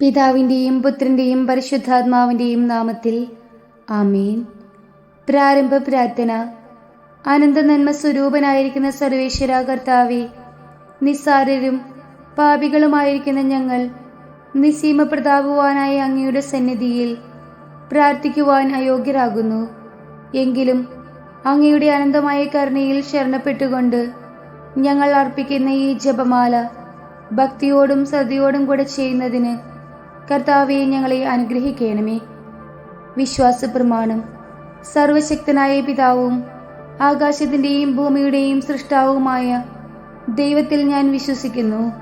പിതാവിന്റെയും പുത്രന്റെയും പരിശുദ്ധാത്മാവിന്റെയും നാമത്തിൽ ആമീൻ. പ്രാരംഭ പ്രാർത്ഥന. അനന്ത നന്മ സ്വരൂപനായിരിക്കുന്ന സർവേശ്വര കർത്താവെ നിസ്സാരരും പാപികളുമായിരിക്കുന്ന ഞങ്ങൾ നിസീമ പ്രതാപവാനായ അങ്ങയുടെ സന്നിധിയിൽ പ്രാർത്ഥിക്കുവാൻ അയോഗ്യരാകുന്നു. എങ്കിലും അങ്ങയുടെ അനന്തമായ കരുണയിൽ ശരണപ്പെട്ടുകൊണ്ട് ഞങ്ങൾ അർപ്പിക്കുന്ന ഈ ജപമാല ഭക്തിയോടും ശ്രദ്ധയോടും കൂടെ ചെയ്യുന്നതിന് കർത്താവെ ഞങ്ങളെ അനുഗ്രഹിക്കണമേ. വിശ്വാസ പ്രമാണം സർവശക്തനായ പിതാവും ആകാശത്തിന്റെയും ഭൂമിയുടെയും സൃഷ്ടാവുമായ ദൈവത്തിൽ ഞാൻ വിശ്വസിക്കുന്നു.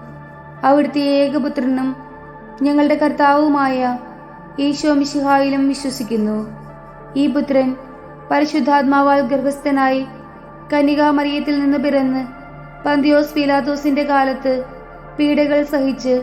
അവിടുത്തെ ഏകപുത്രനും ഞങ്ങളുടെ കർത്താവുമായ ഈശോ മിശിഹായിലും വിശ്വസിക്കുന്നു. ഈ പുത്രൻ പരിശുദ്ധാത്മാവാൽ ഗർഭസ്ഥനായി കന്യകാമറിയത്തിൽ നിന്ന് പിറന്ന് പന്തിയോസ് പീലാത്തോസിന്റെ കാലത്ത് പീഡകൾ സഹിച്ച്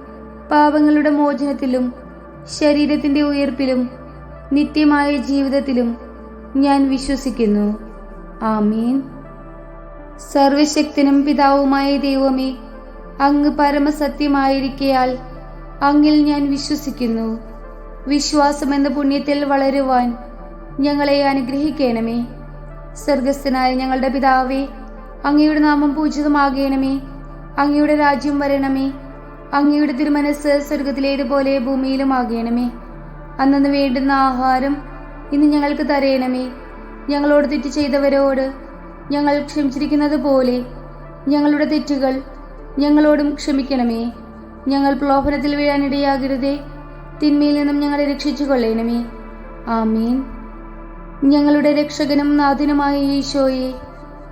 പാപങ്ങളുടെ മോചനത്തിലും ശരീരത്തിന്റെ ഉയർപ്പിലും നിത്യമായ ജീവിതത്തിലും ഞാൻ വിശ്വസിക്കുന്നു. ആമീൻ. സർവശക്തനും പിതാവുമായ ദൈവമേ അങ്ങ് പരമസത്യമായിരിക്കയാൽ അങ്ങിൽ ഞാൻ വിശ്വസിക്കുന്നു. വിശ്വാസമെന്ന പുണ്യത്തിൽ വളരുവാൻ ഞങ്ങളെ അനുഗ്രഹിക്കണമേ. സ്വർഗസ്ഥനായ ഞങ്ങളുടെ പിതാവേ അങ്ങയുടെ നാമം പൂജിതമാകണമേ. അങ്ങയുടെ രാജ്യം വരണമേ. അങ്ങയുടെ തിരുമനസ് സ്വർഗത്തിലേതുപോലെ ഭൂമിയിലും ആകണമേ അന്നു വേണ്ടുന്ന ആഹാരം ഇന്ന് ഞങ്ങൾക്ക് തരയണമേ ഞങ്ങളോട് തെറ്റ് ചെയ്തവരോട് ഞങ്ങൾ ക്ഷമിച്ചിരിക്കുന്നത് പോലെ ഞങ്ങളുടെ തെറ്റുകൾ ഞങ്ങളോടും ക്ഷമിക്കണമേ. ഞങ്ങൾ പ്രലോഭനത്തിൽ വീഴാനിടയാകരുതേ തിന്മയിൽ നിന്നും ഞങ്ങളെ രക്ഷിച്ചു കൊള്ളണമേ ആമീൻ. ഞങ്ങളുടെ രക്ഷകനും നാഥനുമായ ഈശോയെ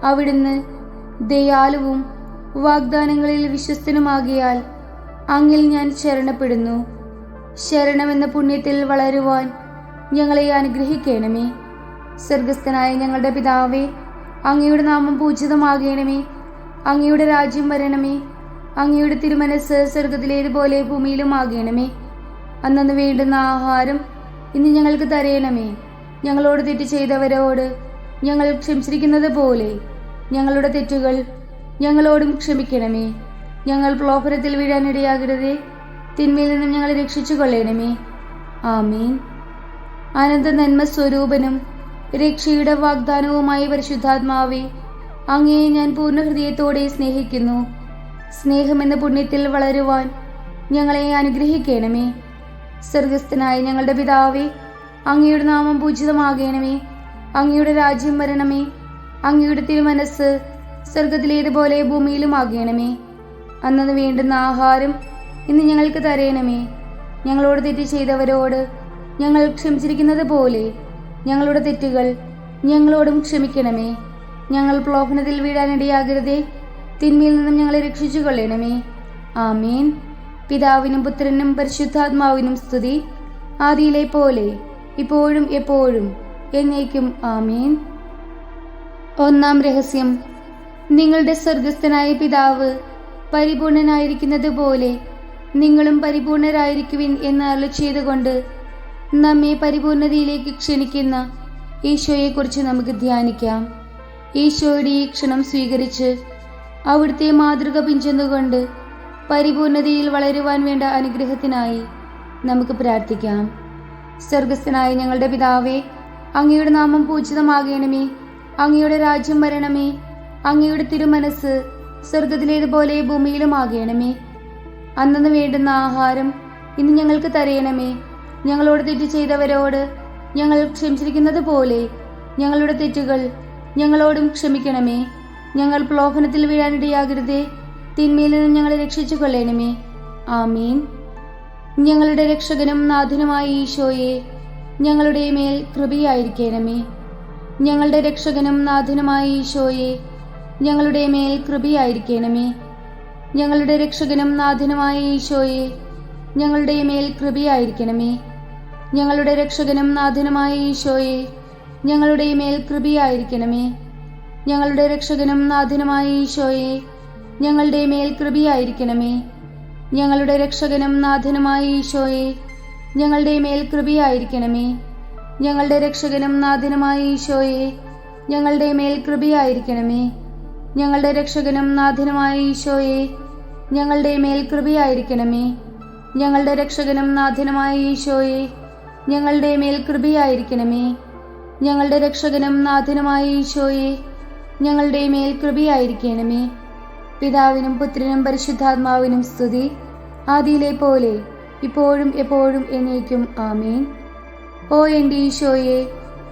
അവിടുന്ന് ദയാലുവും വാഗ്ദാനങ്ങളിൽ വിശ്വസ്തനുമാകിയാൽ അങ്ങിൽ ഞാൻ ശരണപ്പെടുന്നു. ശരണമെന്ന പുണ്യത്തിൽ വളരുവാൻ ഞങ്ങളെ അനുഗ്രഹിക്കണമേ. സ്വർഗസ്ഥനായ ഞങ്ങളുടെ പിതാവേ അങ്ങയുടെ നാമം പൂജിതമാകണമേ. അങ്ങയുടെ രാജ്യം വരണമേ. അങ്ങയുടെ തിരുമനസ് സ്വർഗത്തിലേതുപോലെ ഭൂമിയിലും ആകണമേ. അന്നു വേണ്ടുന്ന ആഹാരം ഇന്ന് ഞങ്ങൾക്ക് തരയണമേ ഞങ്ങളോട് തെറ്റ് ചെയ്തവരോട് ഞങ്ങൾ ക്ഷമിച്ചിരിക്കുന്നത് പോലെ ഞങ്ങളുടെ തെറ്റുകൾ ഞങ്ങളോടും ക്ഷമിക്കണമേ. ഞങ്ങൾ പ്ലോഫരത്തിൽ വീഴാനിടയാകരുതേ തിന്മയിൽ നിന്നും ഞങ്ങളെ രക്ഷിച്ചു കൊള്ളണമേ ആമീൻ. അനന്ത നന്മ സ്വരൂപനും രക്ഷയുടെ വാഗ്ദാനവുമായി പരിശുദ്ധാത്മാവേ അങ്ങയെ ഞാൻ പൂർണ ഹൃദയത്തോടെ സ്നേഹിക്കുന്നു. സ്നേഹമെന്ന പുണ്യത്തിൽ വളരുവാൻ ഞങ്ങളെ അനുഗ്രഹിക്കണമേ. സ്വർഗസ്ഥനായ ഞങ്ങളുടെ പിതാവേ അങ്ങയുടെ നാമം പൂജിതമാകണമേ. അങ്ങയുടെ രാജ്യം വരണമേ. അങ്ങയുടെ തിരുമനസ് സ്വർഗത്തിലേതുപോലെ ഭൂമിയിലും ആകണമേ അന്നു വേണ്ടുന്ന ആഹാരം ഇന്ന് ഞങ്ങൾക്ക് തരയണമേ ഞങ്ങളോട് തെറ്റ് ചെയ്തവരോട് ഞങ്ങൾ ക്ഷമിച്ചിരിക്കുന്നത് പോലെ ഞങ്ങളുടെ തെറ്റുകൾ ഞങ്ങളോടും ക്ഷമിക്കണമേ. ഞങ്ങൾ പ്രലോഭനത്തിൽ വീഴാനിടയാകരുതേ തിന്മയിൽ നിന്നും ഞങ്ങളെ രക്ഷിച്ചു കൊള്ളണമേ ആമീൻ. പിതാവിനും പുത്രനും പരിശുദ്ധാത്മാവിനും സ്തുതി. ആദിയിലെ പോലെ ഇപ്പോഴും എപ്പോഴും എന്നേക്കും ആമീൻ. ഒന്നാം രഹസ്യം. നിങ്ങളുടെ സ്വർഗസ്ഥനായ പിതാവ് പരിപൂർണനായിരിക്കുന്നത് പോലെ നിങ്ങളും പരിപൂർണരായിരിക്കുവിൻ എന്ന് അരുളി ചെയ്തുകൊണ്ട് നമ്മെ പരിപൂർണതയിലേക്ക് ക്ഷണിക്കുന്ന ഈശോയെക്കുറിച്ച് നമുക്ക് ധ്യാനിക്കാം. ഈശോയുടെ ഈ ക്ഷണം സ്വീകരിച്ച് അവിടുത്തെ മാതൃക പിഞ്ചെന്നുകൊണ്ട് പരിപൂർണതയിൽ വളരുവാൻ വേണ്ട അനുഗ്രഹത്തിനായി നമുക്ക് പ്രാർത്ഥിക്കാം. സ്വർഗസ്ഥനായ ഞങ്ങളുടെ പിതാവേ അങ്ങയുടെ നാമം പൂജിതമാകണമേ അങ്ങയുടെ രാജ്യം വരണമേ അങ്ങയുടെ തിരുമനസ് സ്വർഗത്തിലേതുപോലെ ഭൂമിയിലും ആകണമേ അന്നു വേണ്ടുന്ന ആഹാരം ഇന്ന് ഞങ്ങൾക്ക് തരയണമേ. ഞങ്ങളോട് തെറ്റ് ചെയ്തവരോട് ഞങ്ങൾ ക്ഷമിച്ചിരിക്കുന്നത് പോലെ ഞങ്ങളുടെ തെറ്റുകൾ ഞങ്ങളോടും ക്ഷമിക്കണമേ. ഞങ്ങൾ പ്രലോഭനത്തിൽ വീഴാനിടയാകരുതേ തിന്മയിൽ നിന്ന് ഞങ്ങളെ രക്ഷിച്ചു കൊള്ളണമേ ആമീൻ. ഞങ്ങളുടെ രക്ഷകനും നാഥനുമായ ഈശോയെ ഞങ്ങളുടെ മേൽ കൃപയായിരിക്കണമേ. ഞങ്ങളുടെ രക്ഷകനും നാഥനുമായ ഈശോയെ ഞങ്ങളുടെ മേൽ കൃപയായിരിക്കണമേ. ഞങ്ങളുടെ രക്ഷകനും നാഥനുമായ ഈശോയെ ഞങ്ങളുടെ മേൽ കൃപയായിരിക്കണമേ. ഞങ്ങളുടെ രക്ഷകനും നാഥനുമായ ഈശോയെ ഞങ്ങളുടെ മേൽ കൃപയായിരിക്കണമേ. ഞങ്ങളുടെ രക്ഷകനും നാഥനുമായ ഈശോയെ ഞങ്ങളുടെ മേൽ കൃപയായിരിക്കണമേ. ഞങ്ങളുടെ രക്ഷകനും നാഥനുമായ ഈശോയെ ഞങ്ങളുടെ മേൽ കൃപയായിരിക്കണമേ. ഞങ്ങളുടെ രക്ഷകനും നാഥനുമായ ഈശോയെ ഞങ്ങളുടെ മേൽ കൃപയായിരിക്കണമേ. ഞങ്ങളുടെ രക്ഷകനും നാഥനുമായ ഈശോയെ ഞങ്ങളുടെ മേൽ കൃപയായിരിക്കണമേ. ഞങ്ങളുടെ രക്ഷകനും നാഥനുമായ ഈശോയെ ഞങ്ങളുടെ മേൽ കൃപയായിരിക്കണമേ. ഞങ്ങളുടെ രക്ഷകനും നാഥനുമായ ഈശോയെ ഞങ്ങളുടെ മേൽ കൃപയായിരിക്കണമേ. പിതാവിനും പുത്രനും പരിശുദ്ധാത്മാവിനും സ്തുതി. ആദിയിലെ പോലെ ഇപ്പോഴും എപ്പോഴും എന്നേക്കും. ആമേൻ. ഓ എന്റെ ഈശോയെ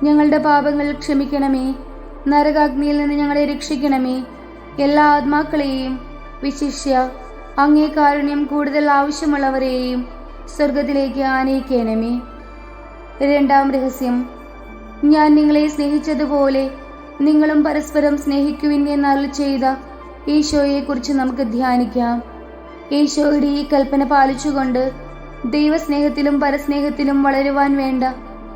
ഞങ്ങളുടെ പാപങ്ങൾ ക്ഷമിക്കണമേ. നരകാഗ്നിയിൽ നിന്ന് ഞങ്ങളെ രക്ഷിക്കണമേ. എല്ലാ ആത്മാക്കളെയും വിശിഷ്യ അങ്ങേ കാരുണ്യം കൂടുതൽ ആവശ്യമുള്ളവരെയും സ്വർഗത്തിലേക്ക് ആനയിക്കണമേ. രണ്ടാം രഹസ്യം. ഞാൻ നിങ്ങളെ സ്നേഹിച്ചതുപോലെ നിങ്ങളും പരസ്പരം സ്നേഹിക്കുവിൻ എന്നറിൽ ചെയ്ത ഈശോയെക്കുറിച്ച് നമുക്ക് ധ്യാനിക്കാം. ഈശോയുടെ ഈ കൽപ്പന പാലിച്ചുകൊണ്ട് ദൈവസ്നേഹത്തിലും പരസ്നേഹത്തിലും വളരുവാൻ വേണ്ട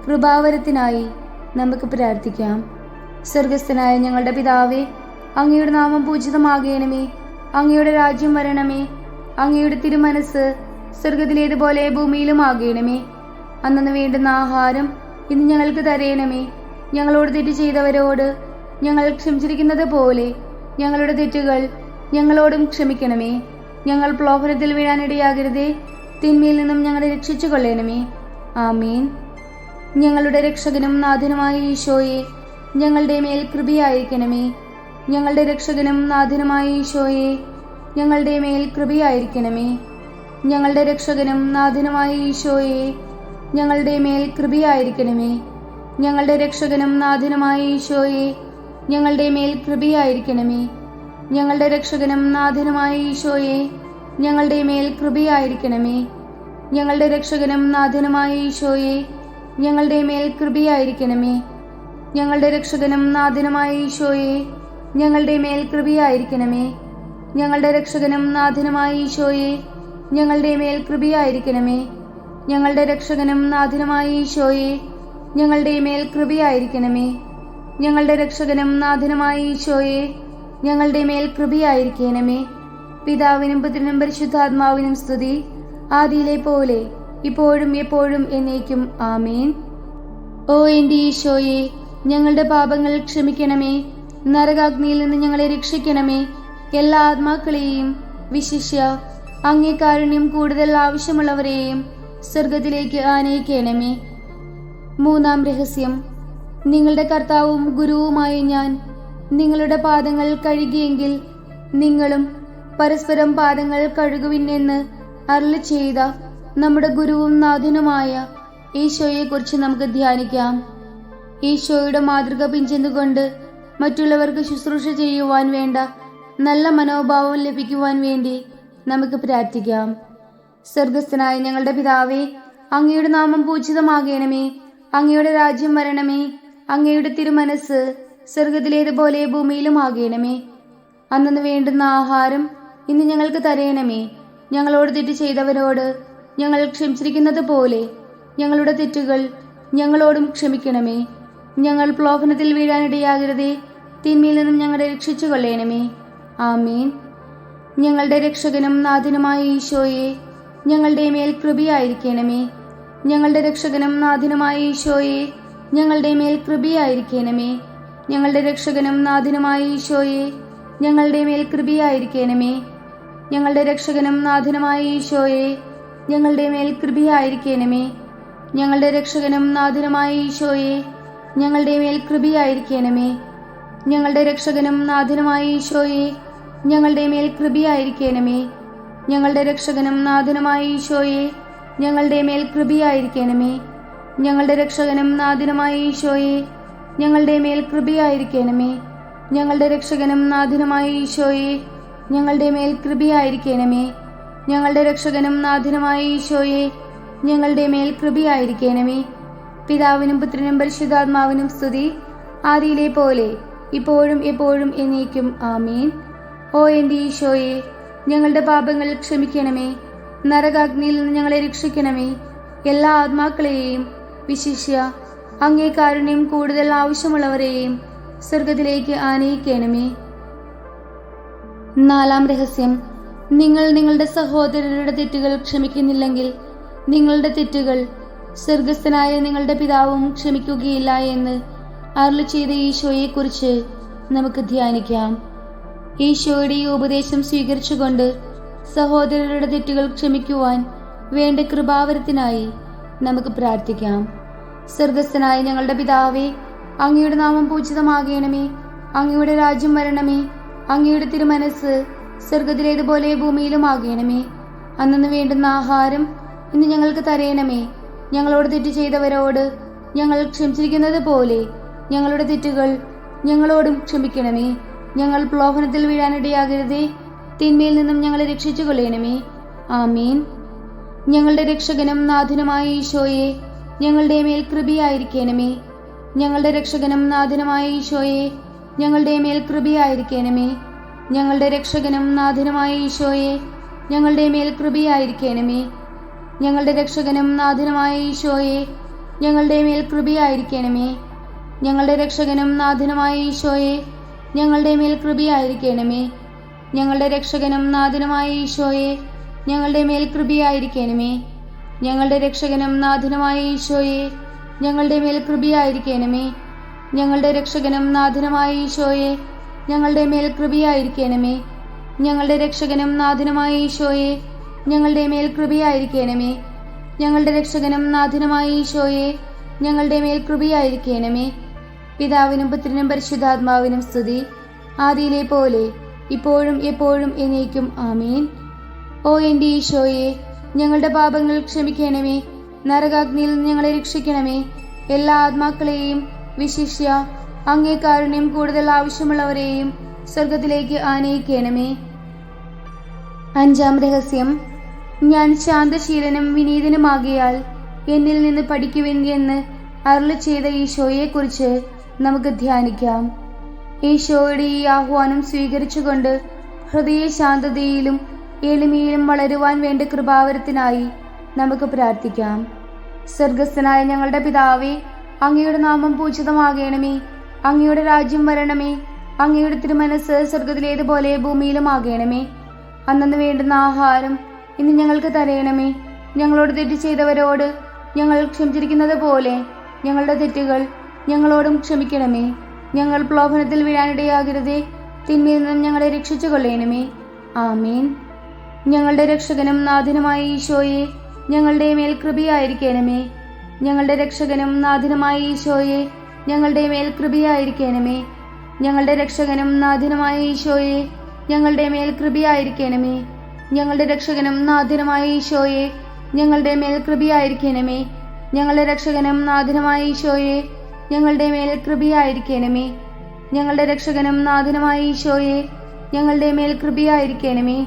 കൃപാവരത്തിനായി നമുക്ക് പ്രാർത്ഥിക്കാം. സ്വർഗസ്ഥനായ ഞങ്ങളുടെ പിതാവേ അങ്ങയുടെ നാമം പൂജിതമാകേണമേ. അങ്ങയുടെ രാജ്യം വരണമേ. അങ്ങയുടെ തിരുമനസ് സ്വർഗത്തിലേതുപോലെ ഭൂമിയിലും ആകണമേ അന്നു വേണ്ടുന്ന ആഹാരം ഇന്ന് ഞങ്ങൾക്ക് തരയണമേ ഞങ്ങളോട് തെറ്റ് ചെയ്തവരോട് ഞങ്ങൾ ക്ഷമിച്ചിരിക്കുന്നത് പോലെ ഞങ്ങളുടെ തെറ്റുകൾ ഞങ്ങളോടും ക്ഷമിക്കണമേ. ഞങ്ങൾ പ്ലോഭനത്തിൽ വീഴാനിടയാകരുതേ. തിന്മയിൽ നിന്നും ഞങ്ങളെ രക്ഷിച്ചു കൊള്ളണമേ ആമീൻ. ഞങ്ങളുടെ രക്ഷകനും നാഥനുമായ ഈശോയെ ഞങ്ങളുടെ മേൽ കൃപയായിരിക്കണമേ ഞങ്ങളുടെ രക്ഷകനും നാഥനുമായ ഈശോയെ ഞങ്ങളുടെ മേൽ കൃപയായിരിക്കണമേ ഞങ്ങളുടെ രക്ഷകനും നാഥനുമായ ഈശോയെ ഞങ്ങളുടെ മേൽ കൃപയായിരിക്കണമേ ഞങ്ങളുടെ രക്ഷകനും നാഥനുമായ ഈശോയെ ഞങ്ങളുടെ മേൽ കൃപയായിരിക്കണമേ ഞങ്ങളുടെ രക്ഷകനും നാഥനുമായ ഈശോയെ ഞങ്ങളുടെ മേൽ കൃപയായിരിക്കണമേ ഞങ്ങളുടെ രക്ഷകനും നാഥനുമായ ഈശോയെ ഞങ്ങളുടെ മേൽ കൃപയായിരിക്കണമേ ഞങ്ങളുടെ രക്ഷകനും നാഥനുമായ ഈശോയെ ഞങ്ങളുടെ മേൽ കൃപയായിരിക്കണമേ. ഞങ്ങളുടെ രക്ഷകനും നാഥനുമായ ഈശോയെ ഞങ്ങളുടെ മേൽ കൃപയായിരിക്കണമേ. ഞങ്ങളുടെ രക്ഷകനും നാഥനുമായ ഈശോയെ ഞങ്ങളുടെ മേൽ കൃപയായിരിക്കണമേ. ഞങ്ങളുടെ രക്ഷകനും നാഥനുമായ ഈശോയെ ഞങ്ങളുടെ മേൽ കൃപയായിരിക്കണമേ. പിതാവിനും പുത്രനും പരിശുദ്ധാത്മാവിനും സ്തുതി ആദിയിലെ പോലെ ഇപ്പോഴും എപ്പോഴും എന്നേക്കും. ആമേൻ. ഓ എന്റെ ഈശോയെ ഞങ്ങളുടെ പാപങ്ങൾ ക്ഷമിക്കണമേ. നരകാഗ്നിയിൽ നിന്ന് ഞങ്ങളെ രക്ഷിക്കണമേ. എല്ലാ ആത്മാക്കളെയും വിശിഷ്യ അങ്ങേ കൂടുതൽ ആവശ്യമുള്ളവരെയും സ്വർഗത്തിലേക്ക് ആനയിക്കണമേ. മൂന്നാം രഹസ്യം. നിങ്ങളുടെ കർത്താവും ഗുരുവുമായി ഞാൻ നിങ്ങളുടെ പാദങ്ങൾ കഴുകിയെങ്കിൽ നിങ്ങളും പരസ്പരം പാദങ്ങൾ കഴുകുവിനെന്ന് അരുളി ചെയ്ത നമ്മുടെ ഗുരുവും നാഥനുമായ ഈശോയെക്കുറിച്ച് നമുക്ക് ധ്യാനിക്കാം. ഈശോയുടെ മാതൃക പിഞ്ചെന്നുകൊണ്ട് മറ്റുള്ളവർക്ക് ശുശ്രൂഷ ചെയ്യുവാൻ വേണ്ട നല്ല മനോഭാവം ലഭിക്കുവാൻ വേണ്ടി നമുക്ക് പ്രാർത്ഥിക്കാം. സ്വർഗസ്ഥനായ ഞങ്ങളുടെ പിതാവേ അങ്ങയുടെ നാമം പൂജിതമാകണമേ. അങ്ങയുടെ രാജ്യം വരണമേ. അങ്ങയുടെ തിരുമനസ് സ്വർഗത്തിലേതുപോലെ ഭൂമിയിലും ആകണമേ. അന്നു വേണ്ടുന്ന ആഹാരം ഇന്ന് ഞങ്ങൾക്ക് തരയണമേ ഞങ്ങളോട് തെറ്റ് ചെയ്തവരോട് ഞങ്ങൾ ക്ഷമിച്ചിരിക്കുന്നത് പോലെ ഞങ്ങളുടെ തെറ്റുകൾ ഞങ്ങളോടും ക്ഷമിക്കണമേ. ഞങ്ങൾ പ്ലോഭനത്തിൽ വീഴാനിടയാകരുതേ. തിന്മയിൽ നിന്നും ഞങ്ങളെ രക്ഷിച്ചു കൊള്ളണമേ ആമീൻ. ഞങ്ങളുടെ രക്ഷകനും നാഥനുമായ ഈശോയെ ഞങ്ങളുടെ മേൽ കൃപയായിരിക്കണമേ. ഞങ്ങളുടെ രക്ഷകനും നാഥനുമായ ഈശോയെ ഞങ്ങളുടെ മേൽ കൃപയായിരിക്കണമേ. ഞങ്ങളുടെ രക്ഷകനും നാഥനുമായ ഈശോയെ ഞങ്ങളുടെ മേൽ കൃപയായിരിക്കണമേ. ഞങ്ങളുടെ രക്ഷകനും നാഥനുമായ ഈശോയെ ഞങ്ങളുടെ മേൽ കൃപയായിരിക്കണമേ. ഞങ്ങളുടെ രക്ഷകനും നാഥനുമായ ഈശോയെ ഞങ്ങളുടെ മേൽ കൃപയായിരിക്കണമേ. ഞങ്ങളുടെ രക്ഷകനും നാഥനുമായ ഈശോയെ ഞങ്ങളുടെ മേൽ കൃപയായിരിക്കണമേ. ഞങ്ങളുടെ രക്ഷകനും നാഥനുമായ ഈശോയെ ഞങ്ങളുടെ മേൽ കൃപയായിരിക്കണമേ. ഞങ്ങളുടെ രക്ഷകനും നാഥനുമായ ഈശോയെ ഞങ്ങളുടെ മേൽ കൃപയായിരിക്കണമേ. ഞങ്ങളുടെ രക്ഷകനും നാഥനുമായ ഈശോയെ ഞങ്ങളുടെ മേൽ കൃപയായിരിക്കണമേ. ഞങ്ങളുടെ രക്ഷകനും നാഥനുമായ ഈശോയെ ഞങ്ങളുടെ മേൽ കൃപയായിരിക്കണമേ. പിതാവിനും പുത്രനും പരിശുദ്ധാത്മാവിനും സ്തുതി. ആദിയിലെ പോലെ ഇപ്പോഴും എപ്പോഴും എന്നേക്കും ആമീൻ. ഓ എന്റെ ഈശോയെ ഞങ്ങളുടെ പാപങ്ങൾ ക്ഷമിക്കണമേ. നരകാഗ്നിയിൽ നിന്ന് ഞങ്ങളെ രക്ഷിക്കണമേ. എല്ലാ ആത്മാക്കളെയും വിശിഷ്യ അങ്ങേ കാരുണ്യം കൂടുതൽ ആവശ്യമുള്ളവരെയും സ്വർഗത്തിലേക്ക് ആനയിക്കണമേ. നാലാം രഹസ്യം. നിങ്ങൾ നിങ്ങളുടെ സഹോദരരുടെ തെറ്റുകൾ ക്ഷമിക്കുന്നില്ലെങ്കിൽ നിങ്ങളുടെ തെറ്റുകൾ സ്വർഗസ്ഥനായ നിങ്ങളുടെ പിതാവും ക്ഷമിക്കുകയില്ല എന്ന് അരുളി ചെയ്ത ഈശോയെക്കുറിച്ച് നമുക്ക് ധ്യാനിക്കാം. ഈശോയുടെ ഈ ഉപദേശം സ്വീകരിച്ചുകൊണ്ട് സഹോദരരുടെ തെറ്റുകൾ ക്ഷമിക്കുവാൻ വേണ്ട കൃപാവരത്തിനായി നമുക്ക് പ്രാർത്ഥിക്കാം. സ്വർഗസ്ഥനായ ഞങ്ങളുടെ പിതാവേ അങ്ങയുടെ നാമം പൂജിതമാകണമേ. അങ്ങയുടെ രാജ്യം വരണമേ. അങ്ങയുടെ തിരുമനസ് സ്വർഗത്തിലേതുപോലെ ഭൂമിയിലും ആകണമേ അന്നു വേണ്ടുന്ന ആഹാരം ഇന്ന് ഞങ്ങൾക്ക് തരയണമേ ഞങ്ങളോട് തെറ്റ് ചെയ്തവരോട് ഞങ്ങൾ ക്ഷമിച്ചിരിക്കുന്നത് പോലെ ഞങ്ങളുടെ തെറ്റുകൾ ഞങ്ങളോടും ക്ഷമിക്കണമേ. ഞങ്ങൾ പ്ലോഹനത്തിൽ വീഴാനിടയാകരുതേ തിന്മയിൽ നിന്നും ഞങ്ങളെ രക്ഷിച്ചു കൊള്ളയണമേ ആമീൻ. ഞങ്ങളുടെ രക്ഷകനും നാഥനുമായ ഈശോയെ ഞങ്ങളുടെ മേൽ കൃപയായിരിക്കണമേ. ഞങ്ങളുടെ രക്ഷകനും നാഥനുമായ ഈശോയെ ഞങ്ങളുടെ മേൽ കൃപയായിരിക്കണമേ. ഞങ്ങളുടെ രക്ഷകനും നാഥനുമായ ഈശോയെ ഞങ്ങളുടെ മേൽ കൃപയായിരിക്കണമേ. ഞങ്ങളുടെ രക്ഷകനും നാഥനുമായ ഈശോയെ ഞങ്ങളുടെ മേൽ കൃപയായിരിക്കണമേ. ഞങ്ങളുടെ രക്ഷകനും നാഥനുമായ ഈശോയെ ഞങ്ങളുടെ മേൽ കൃപയായിരിക്കണമേ. ഞങ്ങളുടെ രക്ഷകനും നാഥനുമായ ഈശോയെ ഞങ്ങളുടെ മേൽ കൃപയായിരിക്കണമേ. ഞങ്ങളുടെ രക്ഷകനും നാഥനുമായ ഈശോയെ ഞങ്ങളുടെ മേൽ കൃപയായിരിക്കണമേ. ഞങ്ങളുടെ രക്ഷകനും നാഥനുമായ ഈശോയെ ഞങ്ങളുടെ മേൽ കൃപയായിരിക്കണമേ. ഞങ്ങളുടെ രക്ഷകനും നാഥനുമായ ഈശോയെ ഞങ്ങളുടെ മേൽ കൃപയായിരിക്കണമേ. ഞങ്ങളുടെ രക്ഷകനും നാഥനുമായ ഈശോയെ ഞങ്ങളുടെ മേൽ കൃപയായിരിക്കണമേ. പിതാവിനും പുത്രനും പരിശുദ്ധാത്മാവിനും സ്തുതി. ആദിയിലെ പോലെ ഇപ്പോഴും എപ്പോഴും എന്നേക്കും ആമീൻ. ഓ എന്റെ ഈശോയെ ഞങ്ങളുടെ പാപങ്ങൾ ക്ഷമിക്കണമേ. നരകാഗ്നിയിൽ ഞങ്ങളെ രക്ഷിക്കണമേ. എല്ലാ ആത്മാക്കളെയും വിശിഷ്യ അങ്ങേ കൂടുതൽ ആവശ്യമുള്ളവരെയും സ്വർഗത്തിലേക്ക് ആനയിക്കണമേ. അഞ്ചാം രഹസ്യം. ഞാൻ ശാന്തശീലനും വിനീതനുമാകിയാൽ എന്നിൽ നിന്ന് പഠിക്കുവിൻ എന്ന് അരുളി ചെയ്ത ഈശോയെക്കുറിച്ച് നമുക്ക് ധ്യാനിക്കാം. ഈശോയുടെ ഈ ആഹ്വാനം സ്വീകരിച്ചുകൊണ്ട് ഹൃദയ ശാന്തതയിലും എളിമയിലും വളരുവാൻ വേണ്ട കൃപാവരത്തിനായി നമുക്ക് പ്രാർത്ഥിക്കാം. സ്വർഗസ്ഥനായ ഞങ്ങളുടെ പിതാവേ അങ്ങയുടെ നാമം പൂജിതമാകണമേ. അങ്ങയുടെ രാജ്യം വരണമേ. അങ്ങയുടെ തിരുമനസ് സ്വർഗത്തിലേതുപോലെ ഭൂമിയിലും ആകണമേ അന്നു വേണ്ടുന്ന ആഹാരം ഇന്ന് ഞങ്ങൾക്ക് തരയണമേ. ഞങ്ങളോട് തെറ്റ് ചെയ്തവരോട് ഞങ്ങൾ ക്ഷമിച്ചിരിക്കുന്നത് പോലെ ഞങ്ങളുടെ തെറ്റുകൾ ഞങ്ങളോടും ക്ഷമിക്കണമേ. ഞങ്ങൾ പ്രലോഭനത്തിൽ വീഴാനിടയാകരുതേ. തിന്മയിൽ നിന്നും ഞങ്ങളെ രക്ഷിച്ചു കൊള്ളയണമേ ആമീൻ. ഞങ്ങളുടെ രക്ഷകനും നാഥനുമായ ഈശോയെ ഞങ്ങളുടെ മേൽ കൃപയായിരിക്കണമേ. ഞങ്ങളുടെ രക്ഷകനും നാഥനുമായ ഈശോയെ ഞങ്ങളുടെ മേൽ കൃപയായിരിക്കണമേ. ഞങ്ങളുടെ രക്ഷകനും നാഥനുമായ ഈശോയെ ഞങ്ങളുടെ മേൽ കൃപയായിരിക്കണമേ. ഞങ്ങളുടെ രക്ഷകനും നാഥനുമായ ഈശോയെ ഞങ്ങളുടെ മേൽ കൃപയായിരിക്കണമേ. ഞങ്ങളുടെ രക്ഷകനും നാഥനുമായ ഈശോയെ ഞങ്ങളുടെ മേൽ കൃപയായിരിക്കണമേ. ഞങ്ങളുടെ രക്ഷകനും നാഥനുമായ ഈശോയെ ഞങ്ങളുടെ മേൽ കൃപയായിരിക്കണമേ.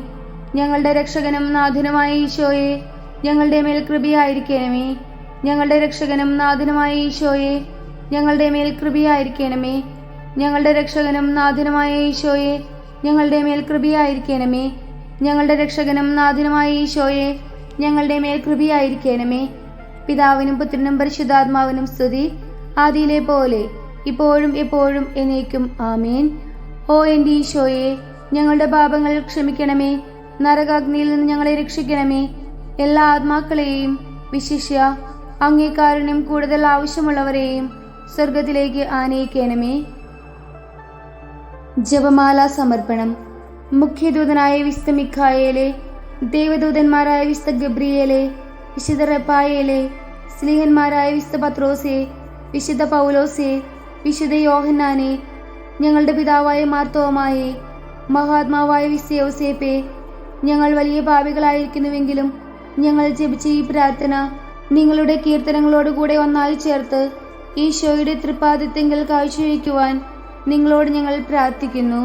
ഞങ്ങളുടെ രക്ഷകനും നാഥനുമായ ഈശോയെ ഞങ്ങളുടെ മേൽ കൃപയായിരിക്കണമേ. ഞങ്ങളുടെ രക്ഷകനും നാഥനുമായ ഈശോയെ ഞങ്ങളുടെ മേൽ കൃപയായിരിക്കണമേ. ഞങ്ങളുടെ രക്ഷകനും നാഥനുമായ ഈശോയെ ഞങ്ങളുടെ മേൽ കൃപയായിരിക്കണമേ. ഞങ്ങളുടെ രക്ഷകനും നാഥനുമായ ഈശോയെ ഞങ്ങളുടെ മേൽ കൃപയായിരിക്കണമേ. പിതാവിനും പുത്രനും പരിശുദ്ധാത്മാവിനും സ്തുതി. ആദിയിലെ പോലെ ഇപ്പോഴും എപ്പോഴും എന്നേക്കും ആമേൻ. ഓ എന്റെ ഈശോയെ ഞങ്ങളുടെ പാപങ്ങൾ ക്ഷമിക്കണമേ. നരകാഗ്നിയിൽ നിന്ന് ഞങ്ങളെ രക്ഷിക്കണമേ. എല്ലാ ആത്മാക്കളെയും വിശിഷ്യ അംഗീകാരനും കൂടുതൽ ആവശ്യമുള്ളവരെയും സ്വർഗത്തിലേക്ക് ആനയിക്കണമേ. ജപമാല സമർപ്പണം. മുഖ്യദൂതനായ വിശുദ്ധ മിഖായേലെ ദേവദൂതന്മാരായ വിശുദ്ധ ഗബ്രിയേലെ വിശുദ്ധ റെപ്പായേലെ സ്ലീഹന്മാരായ വിശുദ്ധ പത്രോസെ വിശുദ്ധ പൗലോസെ വിശുദ്ധ യോഹന്നാനെ ഞങ്ങളുടെ പിതാവായ മാർത്തോമായെ മഹാത്മാവായ വിസ്തയോസേപ്പെ ഞങ്ങൾ വലിയ പാപികളായിരിക്കുന്നുവെങ്കിലും ഞങ്ങൾ ജപിച്ച ഈ പ്രാർത്ഥന നിങ്ങളുടെ കീർത്തനങ്ങളോടുകൂടെ ഒന്നായി ചേർത്ത് ഈശോയുടെ തൃപ്പാദിത്യങ്ങൾ കാഴ്ചവെക്കുവാൻ നിങ്ങളോട് ഞങ്ങൾ പ്രാർത്ഥിക്കുന്നു.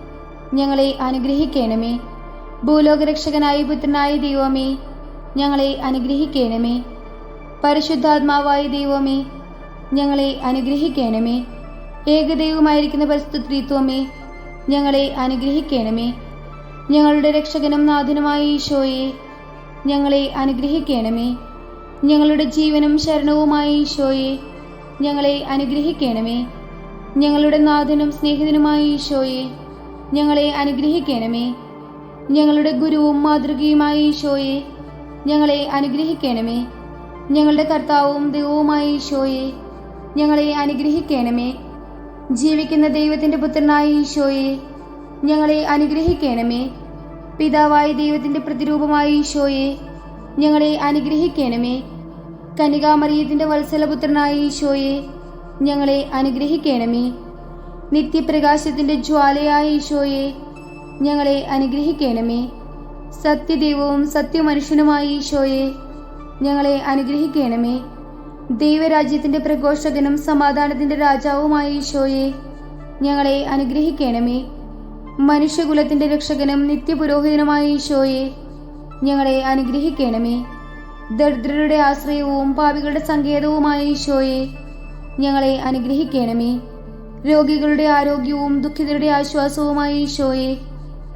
ഞങ്ങളെ അനുഗ്രഹിക്കണമേ. ഭൂലോകരക്ഷകനായ പുത്രനായ ദൈവമേ ഞങ്ങളെ അനുഗ്രഹിക്കണമേ. പരിശുദ്ധാത്മാവായ ദൈവമേ ഞങ്ങളെ അനുഗ്രഹിക്കണമേ. ഏകദൈവമായിരിക്കുന്ന പരിസ്ഥിത്വമേ ഞങ്ങളെ അനുഗ്രഹിക്കണമേ. ഞങ്ങളുടെ രക്ഷകനും നാഥനുമായ ഈശോയെ ഞങ്ങളെ അനുഗ്രഹിക്കണമേ. ഞങ്ങളുടെ ജീവനും ശരണവുമായ ഈശോയെ ഞങ്ങളെ അനുഗ്രഹിക്കണമേ. ഞങ്ങളുടെ നാഥനും സ്നേഹിതനുമായ ഈശോയെ ഞങ്ങളെ അനുഗ്രഹിക്കണമേ. ഞങ്ങളുടെ ഗുരുവും മാതൃകയുമായ ഈശോയെ ഞങ്ങളെ അനുഗ്രഹിക്കണമേ. ഞങ്ങളുടെ കർത്താവും ദൈവവുമായ ഈശോയെ ഞങ്ങളെ അനുഗ്രഹിക്കണമേ. ജീവിക്കുന്ന ദൈവത്തിന്റെ പുത്രനായ ഈശോയെ ഞങ്ങളെ അനുഗ്രഹിക്കണമേ. പിതാവായ ദൈവത്തിന്റെ പ്രതിരൂപമായ ഈശോയെ ഞങ്ങളെ അനുഗ്രഹിക്കണമേ. കനികാമറിയത്തിന്റെ വത്സലപുത്രനായ ഈശോയെ ഞങ്ങളെ അനുഗ്രഹിക്കണമേ. നിത്യപ്രകാശത്തിന്റെ ജ്വാലയായ ഈശോയെ ഞങ്ങളെ അനുഗ്രഹിക്കണമേ. സത്യദൈവവും സത്യമനുഷ്യനുമായ ഈശോയെ ഞങ്ങളെ അനുഗ്രഹിക്കണമേ. ദൈവരാജ്യത്തിന്റെ പ്രഘോഷകനും സമാധാനത്തിന്റെ രാജാവുമായ ഈശോയെ ഞങ്ങളെ അനുഗ്രഹിക്കണമേ. മനുഷ്യകുലത്തിന്റെ രക്ഷകനും നിത്യപുരോഹിതനുമായ ഈശോയെ ഞങ്ങളെ അനുഗ്രഹിക്കണമേ. ദരിദ്രരുടെ ആശ്രയവും പാപികളുടെ സങ്കേതവുമായ ഈശോയെ ഞങ്ങളെ അനുഗ്രഹിക്കണമേ. രോഗികളുടെ ആരോഗ്യവും ദുഃഖിതരുടെ ആശ്വാസവുമായി ഈശോയെ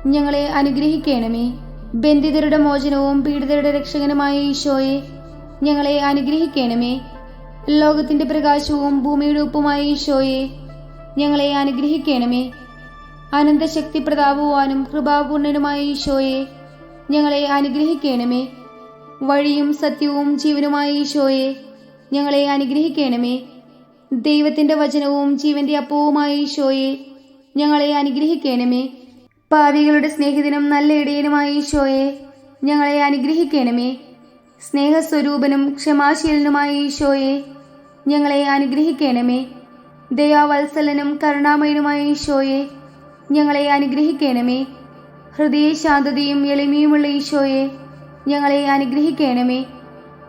ഞങ്ങളെ അനുഗ്രഹിക്കണമേ. ബന്ധിതരുടെ മോചനവും പീഡിതരുടെ രക്ഷകനുമായ ഈശോയെ ഞങ്ങളെ അനുഗ്രഹിക്കണമേ. ലോകത്തിന്റെ പ്രകാശവും ഭൂമിയുടെ ഉപ്പുമായ ഈശോയെ ഞങ്ങളെ അനുഗ്രഹിക്കണമേ. അനന്തശക്തി പ്രതാപവാനും കൃപാപൂർണനുമായ ഈശോയെ ഞങ്ങളെ അനുഗ്രഹിക്കണമേ. വഴിയും സത്യവും ജീവനുമായ ഈശോയെ ഞങ്ങളെ അനുഗ്രഹിക്കണമേ. ദൈവത്തിന്റെ വചനവും ജീവന്റെ അപ്പവുമായ ഈശോയെ ഞങ്ങളെ അനുഗ്രഹിക്കണമേ. പാവികളുടെ സ്നേഹിതനും നല്ല ഇടയനുമായ ഈശോയെ ഞങ്ങളെ അനുഗ്രഹിക്കണമേ. സ്നേഹസ്വരൂപനും ക്ഷമാശീലനുമായ ഈശോയെ ഞങ്ങളെ അനുഗ്രഹിക്കണമേ. ദയാവത്സലനും കരുണാമയനുമായ ഈശോയെ ഞങ്ങളെ അനുഗ്രഹിക്കണമേ. ഹൃദയശാന്തതയും എളിമയുമുള്ള ഈശോയെ ഞങ്ങളെ അനുഗ്രഹിക്കണമേ.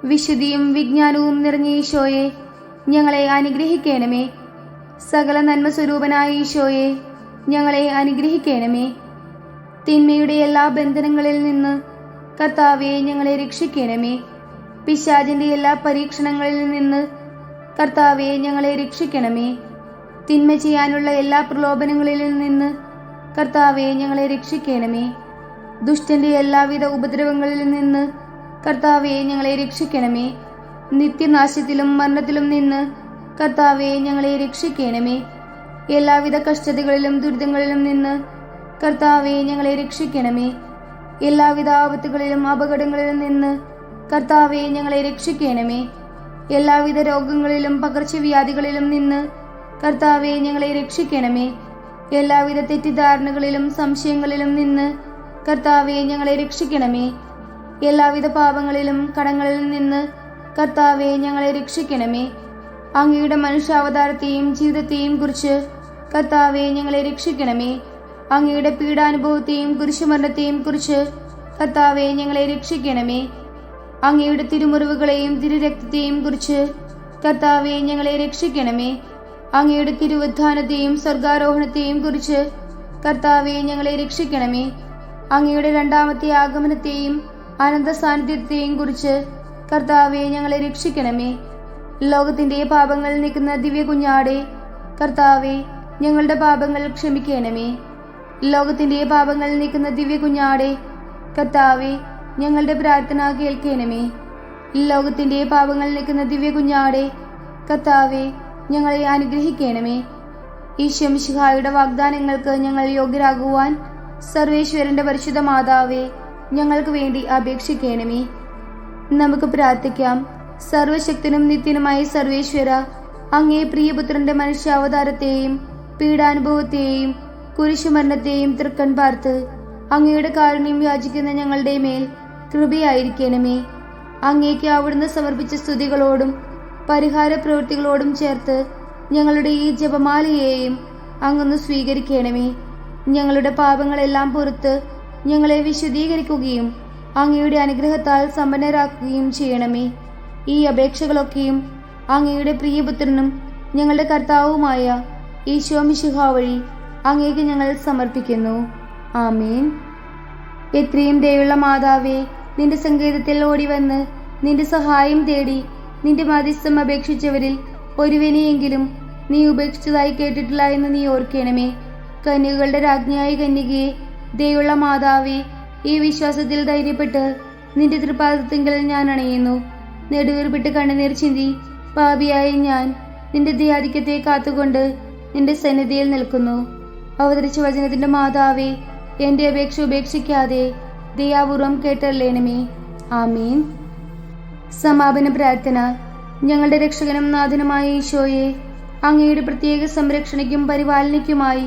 വിശുദ്ധിയും വിജ്ഞാനവും നിറഞ്ഞ ഈശോയെ ഞങ്ങളെ അനുഗ്രഹിക്കണമേ. സകല നന്മ സ്വരൂപനായ ഈശോയെ ഞങ്ങളെ അനുഗ്രഹിക്കണമേ. തിന്മയുടെ എല്ലാ ബന്ധനങ്ങളിൽ നിന്ന് കർത്താവെ ഞങ്ങളെ രക്ഷിക്കണമേ. പിശാചിന്റെ എല്ലാ പരീക്ഷണങ്ങളിൽ നിന്ന് കർത്താവെ ഞങ്ങളെ രക്ഷിക്കണമേ. തിന്മ ചെയ്യാനുള്ള എല്ലാ പ്രലോഭനങ്ങളിൽ നിന്ന് കർത്താവെ ഞങ്ങളെ രക്ഷിക്കണമേ. ദുഷ്ടന്റെ എല്ലാവിധ ഉപദ്രവങ്ങളിൽ നിന്ന് കർത്താവെ ഞങ്ങളെ രക്ഷിക്കണമേ. നിത്യനാശത്തിലും മരണത്തിലും നിന്ന് കർത്താവെ ഞങ്ങളെ രക്ഷിക്കണമേ. എല്ലാവിധ കഷ്ടതകളിലും ദുരിതങ്ങളിലും നിന്ന് കർത്താവെ ഞങ്ങളെ രക്ഷിക്കണമേ. എല്ലാവിധ ആപത്തുകളിലും അപകടങ്ങളിലും നിന്ന് കർത്താവെ ഞങ്ങളെ രക്ഷിക്കണമേ. എല്ലാവിധ രോഗങ്ങളിലും പകർച്ചവ്യാധികളിലും നിന്ന് കർത്താവെ ഞങ്ങളെ രക്ഷിക്കണമേ. എല്ലാവിധ തെറ്റിദ്ധാരണകളിലും സംശയങ്ങളിലും നിന്ന് കർത്താവെ ഞങ്ങളെ രക്ഷിക്കണമേ. എല്ലാവിധ പാപങ്ങളിലും കടങ്ങളിൽ നിന്ന് കർത്താവെ ഞങ്ങളെ രക്ഷിക്കണമേ. അങ്ങയുടെ മനുഷ്യാവതാരത്തെയും ജീവിതത്തെയും കുറിച്ച് കർത്താവെ ഞങ്ങളെ രക്ഷിക്കണമേ. അങ്ങയുടെ പീഡാനുഭവത്തെയും കുരിശുമരണത്തെയും കുറിച്ച് കർത്താവെ ഞങ്ങളെ രക്ഷിക്കണമേ. അങ്ങയുടെ തിരുമുറിവുകളെയും തിരുരക്തത്തെയും കുറിച്ച് കർത്താവെ ഞങ്ങളെ രക്ഷിക്കണമേ. അങ്ങയുടെ തിരുവുദ്ധാനത്തെയും സ്വർഗാരോഹണത്തെയും കുറിച്ച് കർത്താവെ ഞങ്ങളെ രക്ഷിക്കണമേ. അങ്ങയുടെ രണ്ടാമത്തെ ആഗമനത്തെയും അനന്ത സാന്നിധ്യത്തെയും കുറിച്ച് കർത്താവെ ഞങ്ങളെ രക്ഷിക്കണമേ. ലോകത്തിന്റെ പാപങ്ങൾ നിൽക്കുന്ന ദിവ്യ കുഞ്ഞാടെ കർത്താവെ ഞങ്ങളുടെ പാപങ്ങൾ ക്ഷമിക്കണമേ. ലോകത്തിന്റെ പാപങ്ങൾ നിൽക്കുന്ന ദിവ്യ കുഞ്ഞാടെ കർത്താവെ ഞങ്ങളുടെ പ്രാർത്ഥന കേൾക്കണമേ. ലോകത്തിന്റെ പാപങ്ങൾ നിൽക്കുന്ന ദിവ്യ കുഞ്ഞാടെ കർത്താവെ ഞങ്ങളെ അനുഗ്രഹിക്കണമേ. ഈശ്വമിശിഹായുടെ വാഗ്ദാനങ്ങൾക്ക് ഞങ്ങൾ യോഗ്യരാകുവാൻ സർവേശ്വരന്റെ പരിശുദ്ധ മാതാവെ ഞങ്ങൾക്ക് വേണ്ടി അപേക്ഷിക്കണമേ. നമുക്ക് പ്രാർത്ഥിക്കാം. സർവശക്തനും നിത്യനുമായ സർവേശ്വര അങ്ങേ പ്രിയപുത്രന്റെ മനുഷ്യാവതാരത്തെയും പീഡാനുഭവത്തെയും കുരിശുമരണത്തെയും തൃക്കൺ പാർത്ത് അങ്ങയുടെ കാരുണ്യം യാചിക്കുന്ന ഞങ്ങളുടെ മേൽ കൃപയായിരിക്കണമേ. അങ്ങേക്ക് അവിടുന്ന് സമർപ്പിച്ച സ്തുതികളോടും പരിഹാര പ്രവൃത്തികളോടും ചേർത്ത് ഞങ്ങളുടെ ഈ ജപമാലയെയും അങ്ങൊന്ന് സ്വീകരിക്കണമേ. ഞങ്ങളുടെ പാപങ്ങളെല്ലാം പുറത്ത് ഞങ്ങളെ വിശദീകരിക്കുകയും അങ്ങയുടെ അനുഗ്രഹത്താൽ സമ്പന്നരാക്കുകയും ചെയ്യണമേ. ഈ അപേക്ഷകളൊക്കെയും അങ്ങയുടെ പ്രിയപുത്രനും ഞങ്ങളുടെ കർത്താവുമായ ഈശോ മിശുഹ വഴി അങ്ങേക്ക് ഞങ്ങൾ സമർപ്പിക്കുന്നു. ആമീൻ. എത്രയും ദയുള്ള മാതാവേ നിന്റെ സങ്കേതത്തിൽ ഓടിവന്ന് നിന്റെ സഹായം തേടി നിന്റെ മധ്യസ്ഥം അപേക്ഷിച്ചവരിൽ ഒരുവനെയെങ്കിലും നീ ഉപേക്ഷിച്ചതായി കേട്ടിട്ടില്ല എന്ന് നീ ഓർക്കണമേ. കന്യകളുടെ രാജ്ഞിയായ കന്യകയെ ദയുള്ള മാതാവേ ഈ വിശ്വാസത്തിൽ ധൈര്യപ്പെട്ട് നിന്റെ തൃപ്പാദത്തിങ്കൽ ഞാൻ അണയുന്നു. നെടുവീർപ്പിട്ട് കണ്ണുനീർ ചിന്തി പാപിയായ ഞാൻ നിന്റെ ധ്യാധിക്യത്തെ കാത്തുകൊണ്ട് നിന്റെ സന്നിധിയിൽ നിൽക്കുന്നു. അവതരിച്ച വചനത്തിന്റെ മാതാവേ എന്റെ അപേക്ഷ ഉപേക്ഷിക്കാതെ ദയാപൂർവം കേട്ടല്ലേണമേ ആമീൻ. സമാപന പ്രാർത്ഥന. ഞങ്ങളുടെ രക്ഷകനും നാഥനുമായ ഈശോയെ അങ്ങയുടെ പ്രത്യേക സംരക്ഷണയ്ക്കും പരിപാലനയ്ക്കുമായി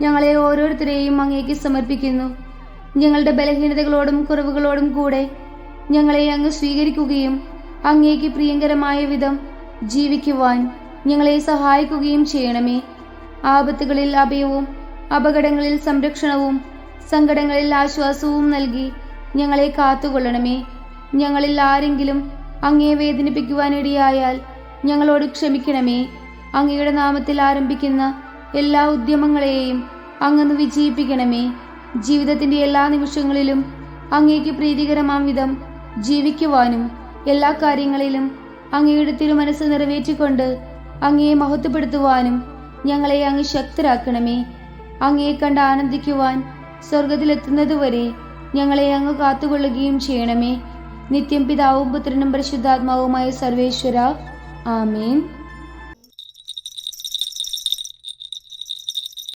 ഞങ്ങളെ ഓരോരുത്തരെയും അങ്ങേക്ക് സമർപ്പിക്കുന്നു. ഞങ്ങളുടെ ബലഹീനതകളോടും കുറവുകളോടും കൂടെ ഞങ്ങളെ അങ്ങ് സ്വീകരിക്കുകയും അങ്ങേക്ക് പ്രിയങ്കരമായ വിധം ജീവിക്കുവാൻ ഞങ്ങളെ സഹായിക്കുകയും ചെയ്യണമേ. ആപത്തുകളിൽ അഭയവും അപകടങ്ങളിൽ സംരക്ഷണവും സങ്കടങ്ങളിൽ ആശ്വാസവും നൽകി ഞങ്ങളെ കാത്തുകൊള്ളണമേ. ഞങ്ങളിൽ ആരെങ്കിലും അങ്ങയെ വേദനിപ്പിക്കുവാനിടയായാൽ ഞങ്ങളോട് ക്ഷമിക്കണമേ. അങ്ങയുടെ നാമത്തിൽ ആരംഭിക്കുന്ന എല്ലാ ഉദ്യമങ്ങളെയും അങ്ങനെ വിജയിപ്പിക്കണമേ. ജീവിതത്തിന്റെ എല്ലാ നിമിഷങ്ങളിലും അങ്ങേക്ക് പ്രീതികരമാം വിധം ജീവിക്കുവാനും എല്ലാ കാര്യങ്ങളിലും അങ്ങയുടെ തിരുമനസ് നിറവേറ്റിക്കൊണ്ട് അങ്ങയെ മഹത്വപ്പെടുത്തുവാനും ഞങ്ങളെ അങ്ങ് ശക്തരാക്കണമേ. അങ്ങയെ കണ്ട് ആനന്ദിക്കുവാൻ സ്വർഗത്തിലെത്തുന്നതുവരെ ഞങ്ങളെ അങ്ങ് കാത്തുകൊള്ളുകയും ചെയ്യണമേ. നിത്യം പിതാവും പുത്രനും പരിശുദ്ധാത്മാവുമായ സർവേശ്വര. ആമേൻ.